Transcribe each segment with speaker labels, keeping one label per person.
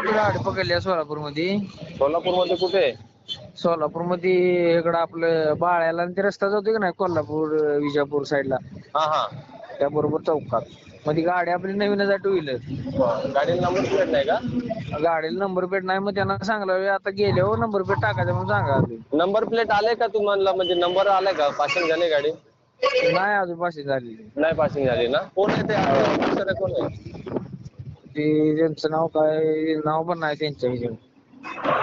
Speaker 1: ती गाडी पकडली आहे सोलापूरमध्ये?
Speaker 2: सोलापूरमध्ये कुठे?
Speaker 1: सोलापूरमध्ये इकडं आपलं बाळ्याला आणि ते रस्ता जातोय का नाही कोल्हापूर विजापूर साईडला?
Speaker 2: हा हा.
Speaker 1: त्या बरोबर चौकात. मग ती गाडी आपली नवीनच आहे टू व्हीलर
Speaker 2: बरं. गाडीला नंबर प्लेट नाही का?
Speaker 1: गाडीला नंबर प्लेट नाही मग त्यांना सांगलं आता गेल्यावर नंबर प्लेट टाकायचं म्हणून सांगा आधी.
Speaker 2: नंबर प्लेट आले का तुम्हाला? म्हणजे नंबर आलाय का? पासिंग झाली गाडी?
Speaker 1: नाही अजून पाचशे झालेली
Speaker 2: नाही पासिंग झाली ना? कोण आहे ते? कोण आहे?
Speaker 1: ते त्यांचं नाव काय नाव पण नाही त्यांच्या ह्याच्यावर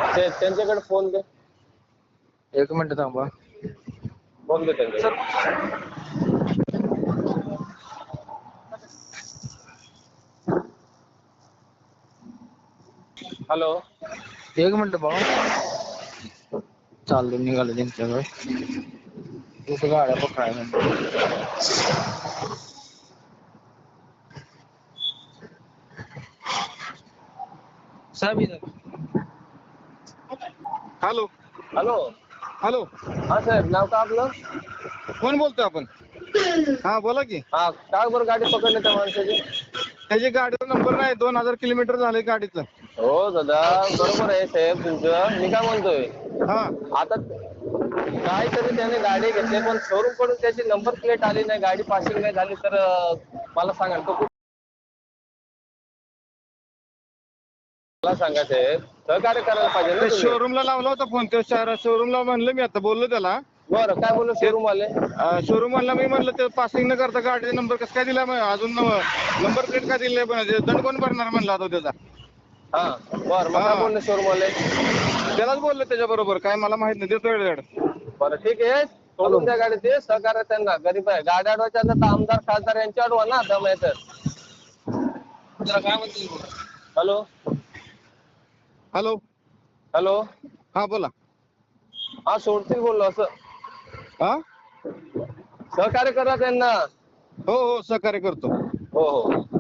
Speaker 2: ते त्यांच्याकडे फ़ोन दे.
Speaker 1: एक मिनिट थांबा.
Speaker 2: फ़ोन दे त्यांच्याकडे. हॅलो
Speaker 1: एक मिनिट भाऊ. चाललो निघालो त्यांच्याकडे. तिथं गाड्या पकडाय साहेब इथं.
Speaker 3: हॅलो.
Speaker 2: हॅलो.
Speaker 3: हॅलो.
Speaker 2: हा साहेब नाव का आपलं?
Speaker 3: कोण बोलतोय आपण? हा बोला की.
Speaker 2: हा काय बरं गाडी पकडली त्या माणसाची?
Speaker 3: त्याची गाडीचा नंबर नाही दोन हजार किलोमीटर झालंय गाडीचं.
Speaker 2: हो दादा बरोबर आहे साहेब तुमचं. मी काय म्हणतोय
Speaker 3: हा.
Speaker 2: आता काहीतरी त्याने गाडी घेतली पण शोरूमकडून त्याची नंबर प्लेट आली नाही गाडी पासिंग नाही झाली तर अं, मला सांगा तो कुठं- मला सांगा साहेब सहकार्य करायला पाहिजे ना
Speaker 3: ते
Speaker 2: तुम्ही.
Speaker 3: शोरूमला लावला होता फोन त्या शहरा शोरूमला म्हणलं मी आता बोललो त्याला.
Speaker 2: बरं काय बोलू शोरूम वाले?
Speaker 3: शोरूम म्हणला मी म्हणलं ते पासिंग न करता गाडीचा नंबर कसं काय दिला मग? अजून नंबर प्लेट का दिले पण ते दंड कोण भरणार म्हणला होता त्याचा.
Speaker 2: हा बरं मग काय
Speaker 3: हा.
Speaker 2: बोलले शोरूम वाले?
Speaker 3: त्यालाच बोललो त्याच्या बरोबर काय मला माहीत नाही देतो वेळ
Speaker 2: बरं ठीक आहे. सोडून द्या गाडी ते सहकार्य त्यांना गरीब आहे. गाडी अडवायच्या तर आमदार खासदार यांची अडवा ना दम आहे. तर
Speaker 1: जरा काय म्हणतो
Speaker 2: हॅलो.
Speaker 3: हॅलो.
Speaker 2: हॅलो.
Speaker 3: हा बोला.
Speaker 2: हा सोडतील बोललो असं.
Speaker 3: हा?
Speaker 2: सहकार्य करा त्यांना?
Speaker 3: हो हो सहकार्य करतो.
Speaker 2: हो हो.